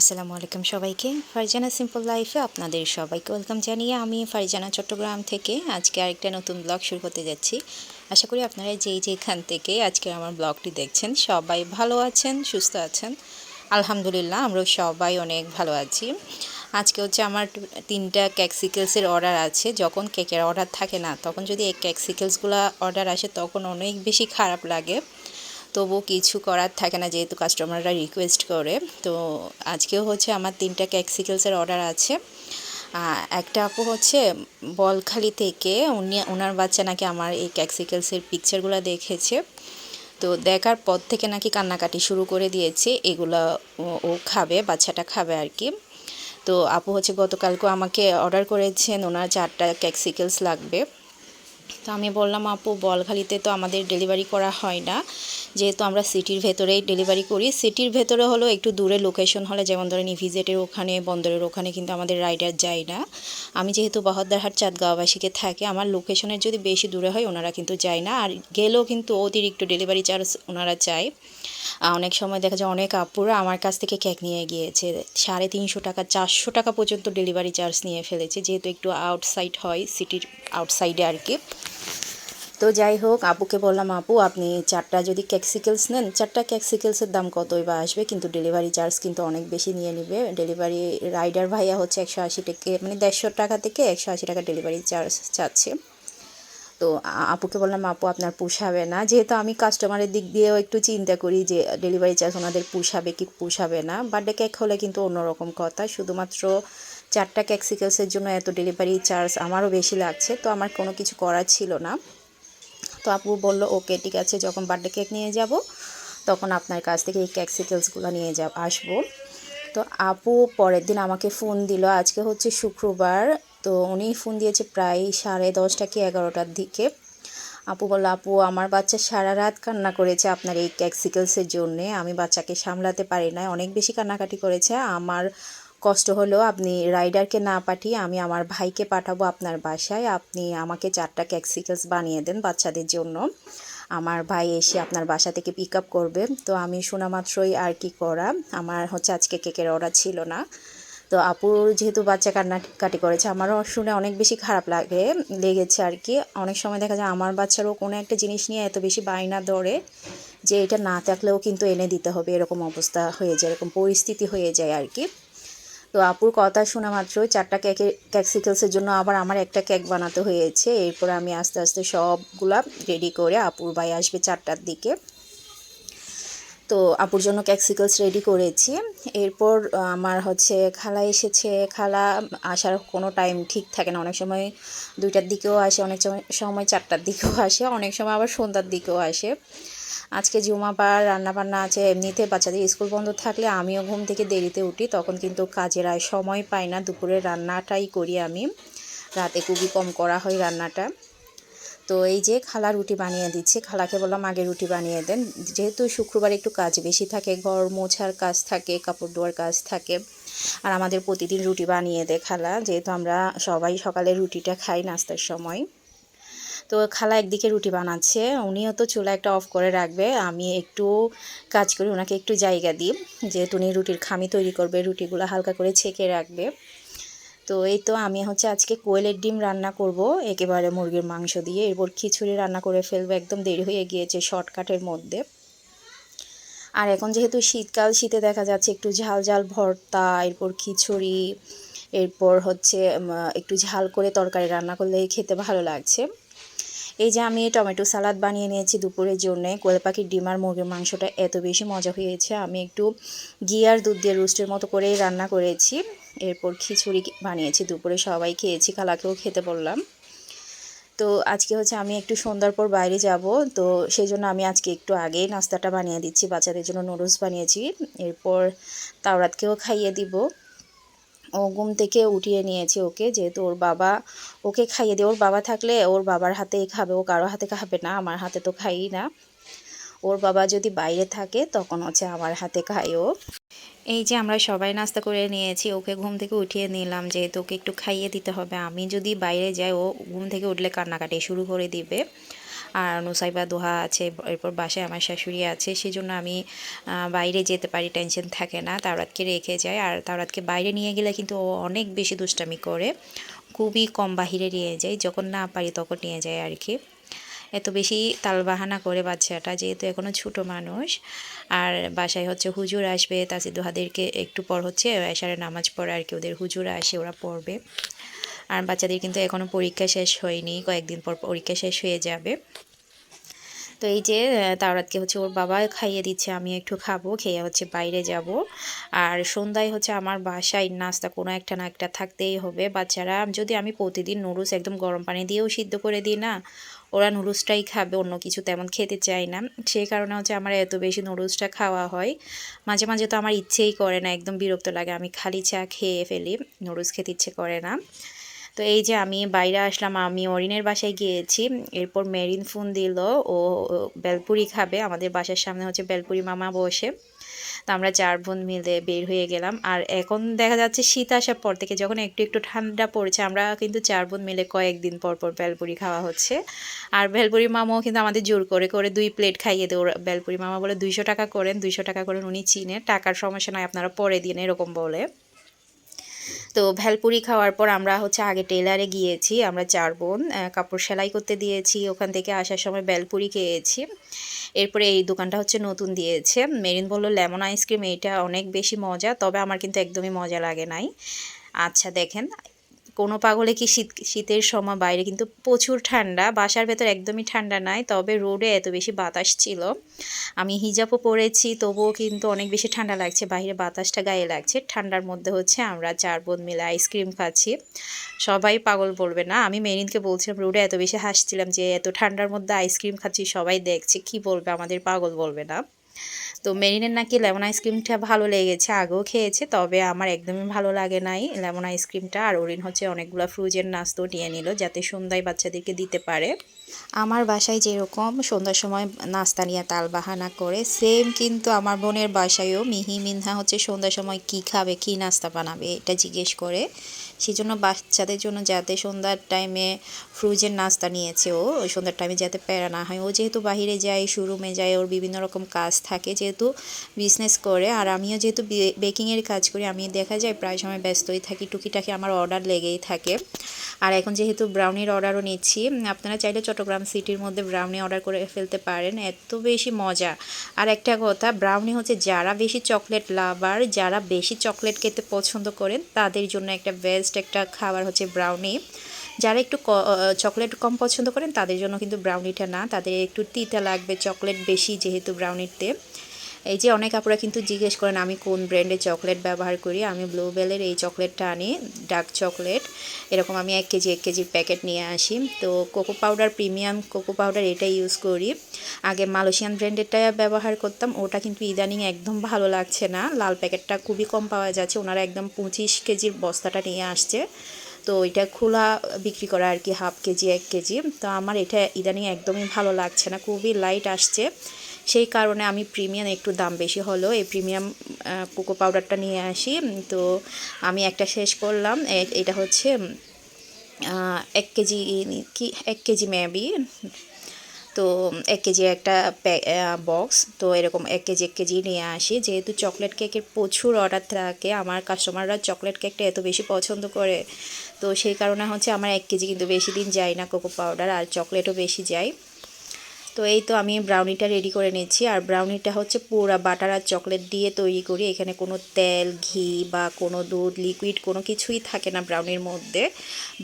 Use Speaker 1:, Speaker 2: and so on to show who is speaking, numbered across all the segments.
Speaker 1: আসসালামু আলাইকুম সবাইকে। ফারজানা সিম্পল লাইফে আপনাদের সবাইকে ওয়েলকাম জানিয়ে আমি ফারজানা চট্টগ্রাম থেকে আজকে আরেকটা নতুন ব্লগ শুরু করতে যাচ্ছি। আশা করি আপনারা যেই যেখান থেকে আজকে আমার ব্লগটি দেখছেন সবাই ভালো আছেন, সুস্থ আছেন। আলহামদুলিল্লাহ আমরা সবাই অনেক ভালো আছি। আজকে হচ্ছে আমার তিনটা ক্যাকসিকেলসের অর্ডার আছে। যখন কেকের অর্ডার থাকে না, তখন যদি এই ক্যাকসিকেলসগুলো অর্ডার আসে, তখন অনেক বেশি খারাপ লাগে। তবু কিছু করার থাকে না যেহেতু কাস্টমাররা রিকোয়েস্ট করে। তো আজকেও হচ্ছে আমার তিনটা ক্যাকসিকেলসের অর্ডার আছে। একটা আপু হচ্ছে বলখালি থেকে উনি ওনার বাচ্চা নাকি আমার এই ক্যাকসিকেলসের পিকচারগুলো দেখেছে। তো দেখার পর থেকে নাকি কান্নাকাটি শুরু করে দিয়েছে। এগুলো ও খাবে, বাচ্চাটা খাবে আর কি। তো আপু হচ্ছে গতকালকেও আমাকে অর্ডার করেছেন, ওনার চারটা ক্যাকসিকেলস লাগবে। তো আমি বললাম, আপু, বলখালিতে তো আমাদের ডেলিভারি করা হয় না। যেহেতু আমরা সিটির ভেতরেই ডেলিভারি করি, সিটির ভেতরে হলো একটু দূরে লোকেশন হলে, যেমন ধরেন ইভিজেটের ওখানে, বন্দরের ওখানে কিন্তু আমাদের রাইডার যায় না। আমি যেহেতু বহদ্দারহাট, চাঁদগাঁওবাসীকে থাকে, আমার লোকেশনের যদি বেশি দূরে হয়, ওনারা কিন্তু যায় না। আর গেলেও কিন্তু অতিরিক্ত ডেলিভারি চার্জ ওনারা চায়। অনেক সময় দেখা যায় অনেক আপুরা আমার কাছ থেকে কেক নিয়ে গিয়েছে। সাড়ে তিনশো টাকা, চারশো টাকা পর্যন্ত ডেলিভারি চার্জ নিয়ে ফেলেছে, যেহেতু একটু আউটসাইড হয় সিটির আউটসাইডে আর কি। তো যাই হোক, আপুকে বললাম, আপু, আপনি চারটা যদি ক্যাক্সিকেলস নেন, চারটা ক্যাক্সিকেলসের দাম কতই বা আসবে? কিন্তু ডেলিভারি চার্জ কিন্তু অনেক বেশি নিয়ে নেবে। ডেলিভারি রাইডার ভাইয়া হচ্ছে একশো আশি টাকা মানে দেড়শো টাকা থেকে একশো আশি টাকা ডেলিভারি চার্জ চাচ্ছে। তো আপুকে বললাম, আপু, আপনার পুষাবে না। যেহেতু আমি কাস্টমারের দিক দিয়েও একটু চিন্তা করি যে ডেলিভারি চার্জ ওনাদের পুষাবে কি পুষাবে না? বার্থডে কেক হলে কিন্তু অন্যরকম কথা। শুধুমাত্র চারটা ক্যাক্সিকেলসের জন্য এত ডেলিভারি চার্জ আমারও বেশি লাগছে। তো আমার কোনো কিছু করার ছিল না। তো আপু বলল, ওকে, ঠিক আছে, যখন বার্থডে কেক নিয়ে যাব, তখন আপনার কাছ থেকে এই ক্যাক্সিকেলসগুলো নিয়ে যাব, আসব। তো আপু পরের দিন আমাকে ফোন দিল, আজকে হচ্ছে শুক্রবার, তো উনি ফোন দিয়েছে প্রায় সাড়ে দশটা কি এগারোটার দিকে। আপু বলল, আপু, আমার বাচ্চা সারা রাত কান্না করেছে আপনার এই ক্যাক্সিকেলসের জন্যে, আমি বাচ্চাকে সামলাতে পারি না অনেক বেশি কান্নাকাটি করেছে, আমার কষ্ট হলেও আপনি রাইডারকে না পাঠিয়ে আমি আমার ভাইকে পাঠাবো আপনার বাসায়। আপনি আমাকে চারটা ক্যাক্সিকেলস বানিয়ে দেন বাচ্চাদের জন্য। আমার ভাই এসে আপনার বাসা থেকে পিক আপ করবে। তো আমি শোনা মাত্রই আর কি করা। আমার হচ্ছে আজকে কেকের অর্ডার ছিল না। তো আপুর যেহেতু বাচ্চা কান্নাকাটি করেছে, আমারও শুনে অনেক বেশি খারাপ লাগে, লেগেছে আর কি। অনেক সময় দেখা যায় আমার বাচ্চারও কোনো একটা জিনিস নিয়ে এত বেশি বায়না ধরে যে এটা না থাকলেও কিন্তু এনে দিতে হবে। এরকম অবস্থা হয়ে যায়, এরকম পরিস্থিতি হয়ে যায় আর কি। তো আপুর কথা শোনা মাত্র চারটা কেকের ক্যাকসিকেলসের জন্য আবার আমার একটা কেক বানাতে হয়েছে। এরপর আমি আস্তে আস্তে সবগুলা রেডি করে আপুর ভাই আসবে চারটার দিকে। তো আপুর জন্য ক্যাক্সিকলস রেডি করেছি। এরপর আমার হচ্ছে খালা এসেছে। খালা আসার কোনো টাইম ঠিক থাকে না। অনেক সময় দুইটার দিকেও আসে, অনেক সময় চারটার দিকেও আসে, অনেক সময় আবার সন্ধ্যার দিকেও আসে। আজকে জুমা জুমাবার রান্নাবান্না আছে, এমনিতে বাচ্চাদের স্কুল বন্ধ থাকলে আমিও ঘুম থেকে দেরিতে উঠি, তখন কিন্তু কাজের আয় সময় পাই না দুপুরে রান্নাটাই করি আমি। রাতে খুবই কম করা হয় রান্নাটা। তো এই যে খালা রুটি বানিয়ে দিচ্ছে, খালাকে বললাম আগে রুটি বানিয়ে দেন। যেহেতু শুক্রবার একটু কাজ বেশি থাকে, ঘর মোছার কাজ থাকে, কাপড় ধোয়ার কাজ থাকে, আর আমাদের প্রতিদিন রুটি বানিয়ে দেয় খালা, যেহেতু আমরা সবাই সকালে রুটিটা খাই নাস্তার সময়। তো খালা একদিকে রুটি বানাচ্ছে, উনিও তো চুলা একটা অফ করে রাখবে, আমি একটু কাজ করি ওনাকে একটু জায়গা দিই, যেহেতু উনি রুটির খামি তৈরি করবে, রুটিগুলো হালকা করে ছেঁকে রাখবে। তো এই তো আমি হচ্ছে আজকে কোয়েলের ডিম রান্না করব, একেবারে মুরগির মাংস দিয়ে, এরপর খিচুড়ি রান্না করে ফেলব, একদম দেরি হয়ে গিয়েছে শর্টকাটের মধ্যে। আর এখন যেহেতু শীতকাল, শীতে দেখা যাচ্ছে একটু ঝাল ঝাল ভর্তা, এরপর খিচুড়ি, এরপর হচ্ছে একটু ঝাল করে তরকারি রান্না করলে খেতে ভালো লাগছে। এই যে আমি টমেটো সালাদ বানিয়ে নিয়েছি দুপুরের জন্যে, কোয়েল পাখির ডিম আর মুরগির মাংসটা এত বেশি মজা হয়েছে। আমি একটু ঘি আর দুধ দিয়ে রোস্টের মতো করেই রান্না করেছি। এরপর খিচুড়ি বানিয়েছি, দুপুরে সবাই খেয়েছি, খালাকেও খেতে বললাম। তো আজকে হচ্ছে আমি একটু সন্ধ্যার পর বাইরে যাব, তো সেই জন্য আমি আজকে একটু আগেই নাস্তাটা বানিয়ে দিচ্ছি, বাচ্চাদের জন্য নুডলস বানিয়েছি। এরপর তাওরাতকেও খাইয়ে দিব। ও ঘুম থেকে উঠিয়ে নিয়েছি ওকে, যেহেতু ওর বাবা ওকে খাইয়ে দিয়ে, ওর বাবা থাকলে ওর বাবার হাতেই খাবে, ও কারও হাতে খাবে না, আমার হাতে তো খাই না। ওর বাবা যদি বাইরে থাকে, তখন হচ্ছে আমার হাতে খায় ও। এই যে আমরা সবাই নাস্তা করে নিয়েছি, ওকে ঘুম থেকে উঠিয়ে নিলাম, যেহেতু ওকে একটু খাইয়ে দিতে হবে। আমি যদি বাইরে যাই, ও ঘুম থেকে উঠলে কান্নাকাটি শুরু করে দিবে। আর নুসাইবা দোহা আছে, এরপর বাসায় আমার শাশুড়ি আছে, সেজন্য আমি বাইরে যেতে পারি, টেনশন থাকে না, তাওরাতকে রেখে যায়। আর তাওরাতকে বাইরে নিয়ে গেলে কিন্তু ও অনেক বেশি দুষ্টামি করে, খুবই কম বাহিরে নিয়ে যায়, যখন না পারি তখন নিয়ে যায় আর কি। এত বেশি তালবাহানা করে বাচ্চাটা, যেহেতু এখনও ছোটো মানুষ, আর বাসায় হচ্ছে হুজুর আসবে তাসি দোহাদেরকে একটু পর হচ্ছে এশারে নামাজ পড়ে আর কি, ওদের হুজুর আসে, ওরা পড়বে। আর বাচ্চাদের কিন্তু এখনও পরীক্ষা শেষ হয়নি, কয়েকদিন পর পরীক্ষা শেষ হয়ে যাবে। তো এই যে তাওরাতকে হচ্ছে ওর বাবা খাইয়ে দিচ্ছে, আমি একটু খাব, খেয়ে হচ্ছে বাইরে যাব। আর সন্ধ্যায় হচ্ছে আমার বাসায় নাস্তা কোনো একটা না একটা থাকতেই হবে। বাচ্চারা, যদি আমি প্রতিদিন নুডলস একদম গরম পানি দিয়েও সিদ্ধ করে দিই না, ওরা নুডলসটাই খাবে, অন্য কিছু তেমন খেতে চায় না। সেই কারণে হচ্ছে আমার এত বেশি নুডলসটা খাওয়া হয়। মাঝে মাঝে তো আমার ইচ্ছেই করে না, একদম বিরক্ত লাগে, আমি খালি চা খেয়ে ফেলি, নুডলস খেতে ইচ্ছে করে না। তো এই যে আমি বাইরে আসলাম, আমি অরিনের বাসায় গিয়েছি। এরপর মেরিন ফোন দিল, ও বেলপুরি খাবে। আমাদের বাসার সামনে হচ্ছে বেলপুরি মামা বসে। তো আমরা চার বোন মিলে বের হয়ে গেলাম। আর এখন দেখা যাচ্ছে শীত আসার পর থেকে যখন একটু একটু ঠান্ডা পড়েছে, আমরা কিন্তু চার বোন মিলে কয়েকদিন পর পর বেলপুরি খাওয়া হচ্ছে। আর বেলপুরি মামাও কিন্তু আমাদের জোর করে করে দুই প্লেট খাইয়ে ওরা- বেলপুরি মামা বলে, দুইশো টাকা করেন, দুইশো টাকা করেন, উনি চিনে। টাকার সমস্যা নয় আপনারা পরে দিন এরকম বলে। তো ভ্যালপুরি খাওয়ার পর আমরা হচ্ছে আগে টেলারে গিয়েছি, আমরা চার বোন কাপড় সেলাই করতে দিয়েছি, ওখান থেকে আসার সময় ভ্যালপুরি খেয়েছি। এরপরে এই দোকানটা হচ্ছে নতুন দিয়েছে। মেরিন বলল, লেমন আইসক্রিম, এইটা অনেক বেশি মজা। তবে আমার কিন্তু একদমই মজা লাগে নাই। আচ্ছা দেখেন কোনো পাগলে কি শীত, শীতের সময় বাইরে? কিন্তু প্রচুর ঠান্ডা, বাসার ভেতর একদমই ঠান্ডা নাই, তবে রোডে এত বেশি বাতাস ছিল। আমি হিজাবও পরেছি, তবুও কিন্তু অনেক বেশি ঠান্ডা লাগছে, বাইরে বাতাসটা গায়ে লাগছে। ঠান্ডার মধ্যে হচ্ছে আমরা চার বোন মিলে আইসক্রিম খাচ্ছি। সবাই পাগল বলবে না, আমি মেরিনকে বলছিলাম, রোডে এত বেশি হাসছিলাম যে এত ঠান্ডার মধ্যে আইসক্রিম খাচ্ছি, সবাই দেখছে, কি বলবে আমাদের পাগল বলবে না। তো মেরিনের নাকি লেমন আইসক্রিমটা ভালো লেগেছে, আগেও খেয়েছে, তবে আমার একদমই ভালো লাগে নাই লেমন আইসক্রিমটা আর ওরিন হচ্ছে অনেকগুলো ফ্রুজের নাস্তাও নিয়ে নিল, যাতে সন্ধ্যায় বাচ্চাদেরকে দিতে পারে। আমার বাসায় যেরকম সন্ধ্যার সময় নাস্তা নিয়ে তাল বাহানা করে, সেম কিন্তু আমার বোনের বাসায়ও মিহি মিনহা হচ্ছে সন্ধ্যার সময় কি খাবে, কি নাস্তা বানাবে, এটা জিজ্ঞেস করে। সেই জন্য বাচ্চাদের জন্য যাতে সন্ধ্যার টাইমে ফ্রুজের নাস্তা নিয়েছে ও, ওই সন্ধ্যার টাইমে যাতে প্যারা না হয়। ও যেহেতু বাইরে যায় শোরুমে যায়, ওর বিভিন্ন রকম কাজ থাকে, যেহেতু বিজনেস করে, আর আমিও যেহেতু বেকিংয়ের কাজ করি, আমি দেখা যায় প্রায় সময় ব্যস্তই থাকি, টুকিটাকি আমার অর্ডার লেগেই থাকে। আর এখন যেহেতু ব্রাউনির অর্ডারও নিচ্ছি, আপনারা চাইলে চট্টগ্রাম সিটির মধ্যে ব্রাউনি অর্ডার করে ফেলতে পারেন, এত বেশি মজা। আর একটা কথা ব্রাউনি হচ্ছে যারা বেশি চকলেট লাভার যারা বেশি চকলেট খেতে পছন্দ করেন, তাদের জন্য একটা বেস্ট একটা খাবার হচ্ছে ব্রাউনি যারা একটু চকলেট কম পছন্দ করেন, তাদের জন্য কিন্তু ব্রাউনিটা না। তাদের একটু তিতা লাগবে চকলেট বেশি যেহেতু ব্রাউনিতে এই যে অনেক আপুরা কিন্তু জিজ্ঞেস করেন, আমি কোন ব্র্যান্ডের চকলেট ব্যবহার করি? আমি ব্লুবেলের এই চকলেটটা আনি ডার্ক চকলেট এরকম আমি এক কেজি, এক কেজির প্যাকেট নিয়ে আসি। তো cocoa powder premium cocoa powder এটা ইউজ করি। আগে মালয়েশিয়ান ব্র্যান্ডেরটা ব্যবহার করতাম, ওটা কিন্তু ইদানিং একদম ভালো লাগছে না। লাল প্যাকেটটা খুবই কম পাওয়া যাচ্ছে, ওনারা একদম পঁচিশ কেজির বস্তাটা নিয়ে আসছে। তো এটা খোলা বিক্রি করা আর কি হাফ কেজি, এক কেজি। তো আমার এটা ইদানিং একদমই ভালো লাগছে না, খুবই লাইট আসছে। সেই কারণে আমি প্রিমিয়াম একটু দাম বেশি হলো। এই প্রিমিয়াম কোকো পাউডারটা নিয়ে আসি। তো আমি একটা শেষ করলাম। এটা হচ্ছে এক কেজি কি, এক কেজি মেবি তো এক কেজি একটা বক্স। তো এরকম এক কেজি এক কেজি নিয়ে আসি। যেহেতু চকলেট কেকের প্রচুর অর্ডার থাকে, আমার কাস্টমাররা চকলেট কেকটা এত বেশি পছন্দ করে, তো সেই কারণে হচ্ছে আমার এক কেজি কিন্তু বেশি দিন যায় না কোকো পাউডার, আর চকলেটও বেশি যায়। তো এই তো আমি ব্রাউনিটা রেডি করে নিচ্ছি আর ব্রাউনিটা হচ্ছে পুরা বাটার আর চকলেট দিয়ে তৈরি করি। এখানে কোনো তেল, ঘি বা কোনো দুধ লিকুইড কোনো কিছুই থাকে না ব্রাউনির মধ্যে।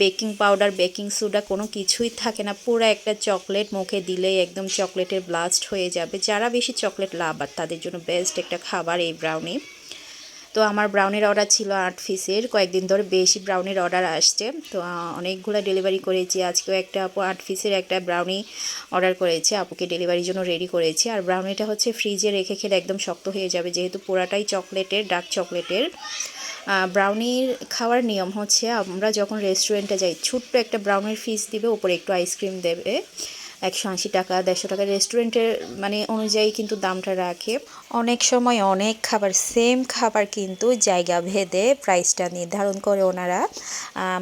Speaker 1: বেকিং পাউডার বেকিং সোডা কোনো কিছুই থাকে না। পুরো একটা চকলেট মুখে দিলেই একদম চকলেটের ব্লাস্ট হয়ে যাবে। যারা বেশি চকলেট লাভার, তাদের জন্য বেস্ট একটা খাবার এই ব্রাউনি তো আমার ব্রাউনির অর্ডার ছিল আট পিসের কয়েকদিন ধরে বেশি ব্রাউনির অর্ডার আসছে। তো অনেকগুলো ডেলিভারি করেছি। আজকেও একটা আপু আট পিসের একটা ব্রাউনি অর্ডার করেছে। আপুকে ডেলিভারির জন্য রেডি করেছি। আর ব্রাউনিটা হচ্ছে ফ্রিজে রেখে খেলে একদম শক্ত হয়ে যাবে। যেহেতু পুরাটাই চকলেটের ডার্ক চকলেটের ব্রাউনির খাওয়ার নিয়ম হচ্ছে আমরা যখন রেস্টুরেন্টে যাই, ছোট্ট একটা ব্রাউনির ফিস দিবে ওপরে একটু আইসক্রিম দেবে। একশো আশি টাকা, দেড়শো টাকা রেস্টুরেন্টের মানে অনুযায়ী কিন্তু দামটা রাখে। অনেক সময় অনেক খাবার সেম খাবার কিন্তু জায়গা ভেদে প্রাইসটা নির্ধারণ করে ওনারা।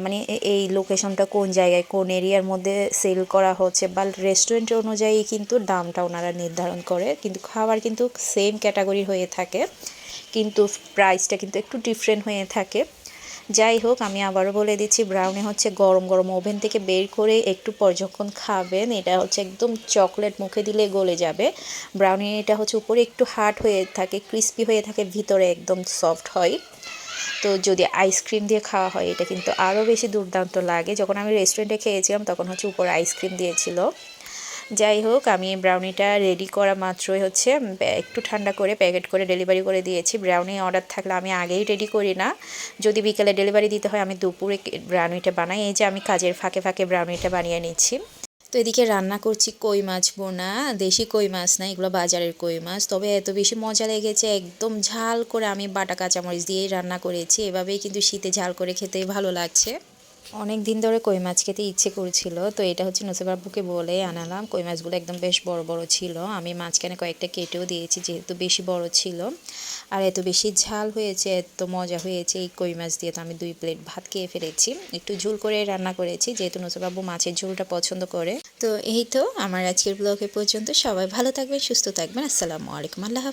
Speaker 1: মানে এই লোকেশনটা কোন জায়গায়, কোন এরিয়ার মধ্যে সেল করা হচ্ছে বা রেস্টুরেন্টের অনুযায়ী কিন্তু দামটা ওনারা নির্ধারণ করে। কিন্তু খাবার কিন্তু সেম ক্যাটাগরি হয়ে থাকে, কিন্তু প্রাইসটা কিন্তু একটু ডিফারেন্ট হয়ে থাকে। যাই হোক, আমি আবারও বলে দিচ্ছি ব্রাউনি হচ্ছে গরম গরম ওভেন থেকে বের করে একটু পর যখন খাবেন, এটা হচ্ছে একদম চকলেট মুখে দিলে গলে যাবে। ব্রাউনি এটা হচ্ছে উপরে একটু হার্ড হয়ে থাকে ক্রিস্পি হয়ে থাকে, ভিতরে একদম সফট হয়। তো যদি আইসক্রিম দিয়ে খাওয়া হয়, এটা কিন্তু আরও বেশি দুর্দান্ত লাগে। যখন আমি রেস্টুরেন্টে খেয়েছিলাম, তখন হচ্ছে উপরে আইসক্রিম দিয়েছিল। যাই হোক, আমি ব্রাউনিটা রেডি করা মাত্রই হচ্ছে একটু ঠান্ডা করে প্যাকেট করে ডেলিভারি করে দিয়েছি। ব্রাউনি অর্ডার থাকলে আমি আগেই রেডি করি না। যদি বিকেলে ডেলিভারি দিতে হয়, আমি দুপুরে ব্রাউনিটা বানাই। এই যে আমি কাজের ফাঁকে ফাঁকে ব্রাউনিটা বানিয়ে নিচ্ছি। তো এদিকে রান্না করছি কই মাছ বোনা, দেশি কই মাছ না, এগুলো বাজারের কই মাছ। তবে এত বেশি মজা লেগেছে, একদম ঝাল করে আমি বাটা কাঁচামরিচ দিয়েই রান্না করেছি। এভাবেই কিন্তু শীতে ঝাল করে খেতেই ভালো লাগছে। অনেক দিন ধরে কই মাছ খেতে ইচ্ছে করছিল, তো এটা হচ্ছে নসিবাবুকে বলে আনালাম। কই মাছগুলো একদম বেশ বড় বড় ছিল। আমি মাঝখানে কয়েকটা কেটেও দিয়েছি, যেহেতু বেশি বড় ছিল। আর এত বেশি ঝাল হয়েছে, এত মজা হয়েছে এই কই মাছ দিয়ে, তো আমি দুই প্লেট ভাত খেয়ে ফেলেছি। একটু ঝোল করে রান্না করেছি, যেহেতু নসিবাবু মাছের ঝোলটা পছন্দ করে। তো এই তো, আমার আজকের ব্লগে পর্যন্ত। সবাই ভালো থাকবেন, সুস্থ থাকবেন। আসসালামু আলাইকুম, আল্লাহ